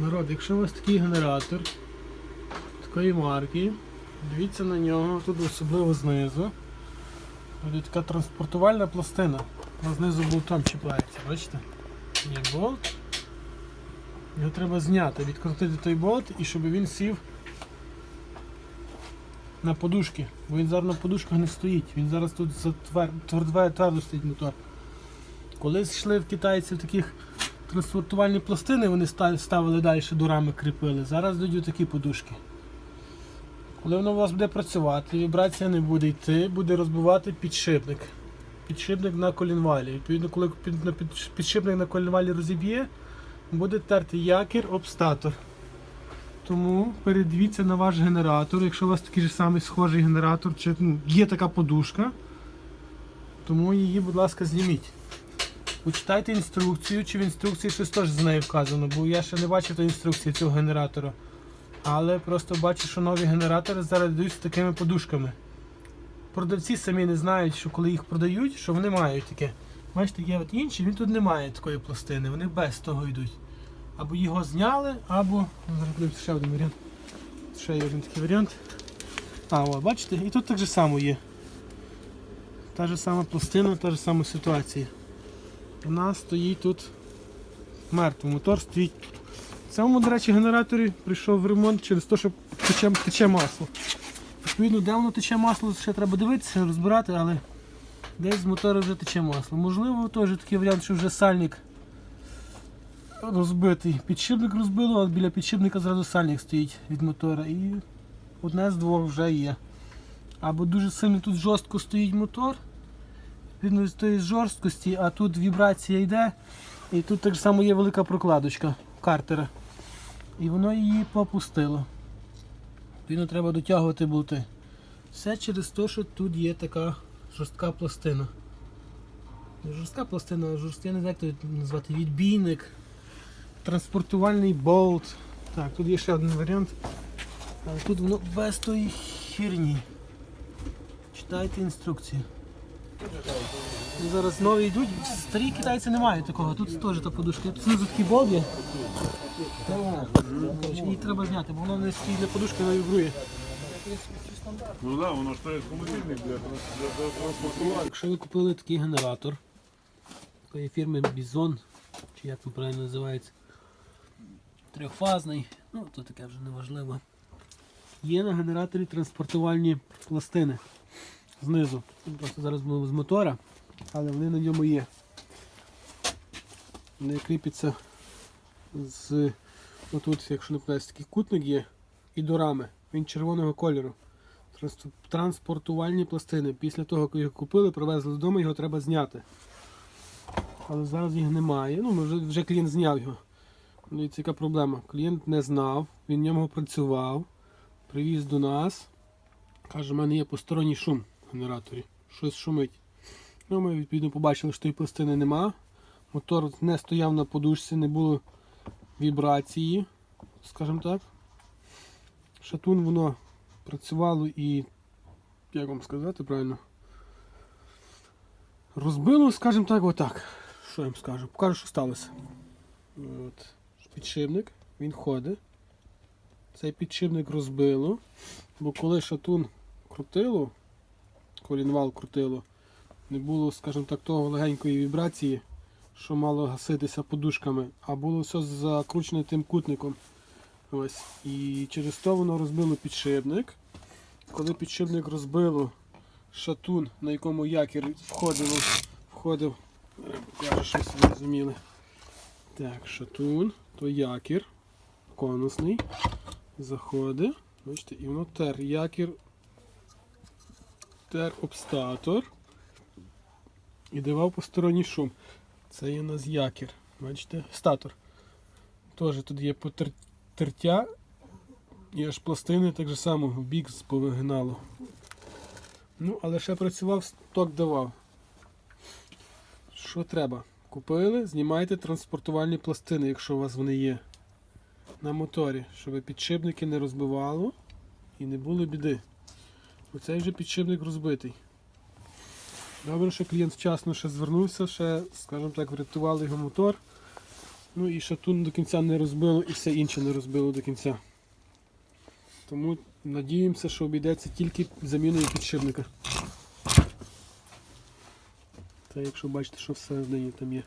Народ, якщо у вас такий генератор такої марки, дивіться на нього, тут особливо знизу. Буде така транспортувальна пластина. Вона знизу болтом чіпляється, бачите? Є болт. Його треба зняти, відкрутити той болт і щоб він сів на подушки. Бо він зараз на подушках не стоїть. Він зараз тут затвер... твердо, твердо стоїть мотор. Колись йшли в китайців таких транспортувальні пластини, вони ставили далі, дурами кріпили. Зараз йдуть такі подушки. Коли воно у вас буде працювати, вібрація не буде йти, буде розбивати підшипник. Підшипник на колінвалі. Відповідно, коли підшипник на колінвалі розіб'є, буде терти якір об статор. Тому передивіться на ваш генератор, якщо у вас такий же самий схожий генератор, чи ну, є така подушка, тому її, будь ласка, зніміть. Почитайте інструкцію, чи в інструкції щось теж з нею вказано, бо я ще не бачив тої інструкції цього генератора. Але просто бачу, що нові генератори зараз дають з такими подушками. Продавці самі не знають, що коли їх продають, що вони мають таке. Бачите, є от інші, він тут не має такої пластини, вони без того йдуть. Або його зняли, або. Ну, Зараз ще один варіант. Ще є один такий варіант. А, о, бачите, і тут так же само є. Та ж сама пластина, та ж сама ситуація. Вона стоїть тут мертво. Мотор стоїть. В цьому, до речі, генераторі прийшов в ремонт через те, що тече, тече масло. Відповідно, де воно тече масло, ще треба дивитися, розбирати, але десь з мотора вже тече масло. Можливо, теж такий варіант, що вже сальник розбитий. Підшипник розбило, а біля підшипника зразу сальник стоїть від мотора. І одне з двох вже є. Або дуже сильно тут жорстко стоїть мотор, відповідно з тої жорсткості, а тут вібрація йде. І тут так само є велика прокладочка картера. І воно її попустило. Відповідно, треба дотягувати болти. Все через те, що тут є така жорстка пластина. Не жорстка пластина, а я не знаю, як це назвати, відбійник, транспортувальний болт. Так, тут є ще один варіант. Але тут воно без тої херні. Читайте інструкцію. Зараз нові йдуть, старі китайці не мають такого, тут теж та подушка. Знизу такий болт Її треба зняти, бо воно не стоїть для подушки, вона вібрує. Ну да, воно ж то як для, транспортування. Якщо ви купили такий генератор такої фірми Bison, чи як він правильно називається, трьохфазний, ну то таке вже не важливо. Є на генераторі транспортувальні пластини знизу. Це Просто зараз було з мотора, але вони на ньому є. Вони кріпляться з отут, якщо не помиляюсь, такий кутник є і до рами. Він червоного кольору. Транспортувальні пластини. Після того, як його купили, привезли додому, його треба зняти. Але зараз їх немає. Ну, вже, вже клієнт зняв його. Ну і це яка проблема. Клієнт не знав, він в ньому працював, привіз до нас. Каже, в мене є посторонній шум генераторі. Щось шумить. Ну, ми відповідно побачили, що тої пластини нема. Мотор не стояв на подушці, не було вібрації, скажімо так. Шатун воно працювало і, як вам сказати правильно, розбило, скажімо так, отак. Що я вам скажу? Покажу, що сталося. От. Підшипник, він ходить. Цей підшипник розбило, бо коли шатун крутило, колінвал крутило, не було, скажімо так, того легенької вібрації, що мало гаситися подушками, а було все закручене тим кутником. Ось. І через то воно розбило підшипник. Коли підшипник розбило шатун, на якому якір входив, входив, покажу, щось ви розуміли. Так, шатун, то якір конусний. Заходить. Бачите, і воно тер якір. Тер обстатор. І давав посторонній шум. Це є у нас якір. Бачите? Статор. Теж тут є потер тертя і аж пластини так же само в бік повигинало. Ну, але ще працював, сток давав. Що треба? Купили, знімайте транспортувальні пластини, якщо у вас вони є. На моторі, щоб підшипники не розбивало і не було біди. Оцей вже підшипник розбитий. Добре, що клієнт вчасно ще звернувся, ще, скажімо так, врятували його мотор. Ну і шатун до кінця не розбило і все інше не розбило до кінця. Тому надіємося, що обійдеться тільки заміною підшипника. Та якщо бачите, що все в неї там є.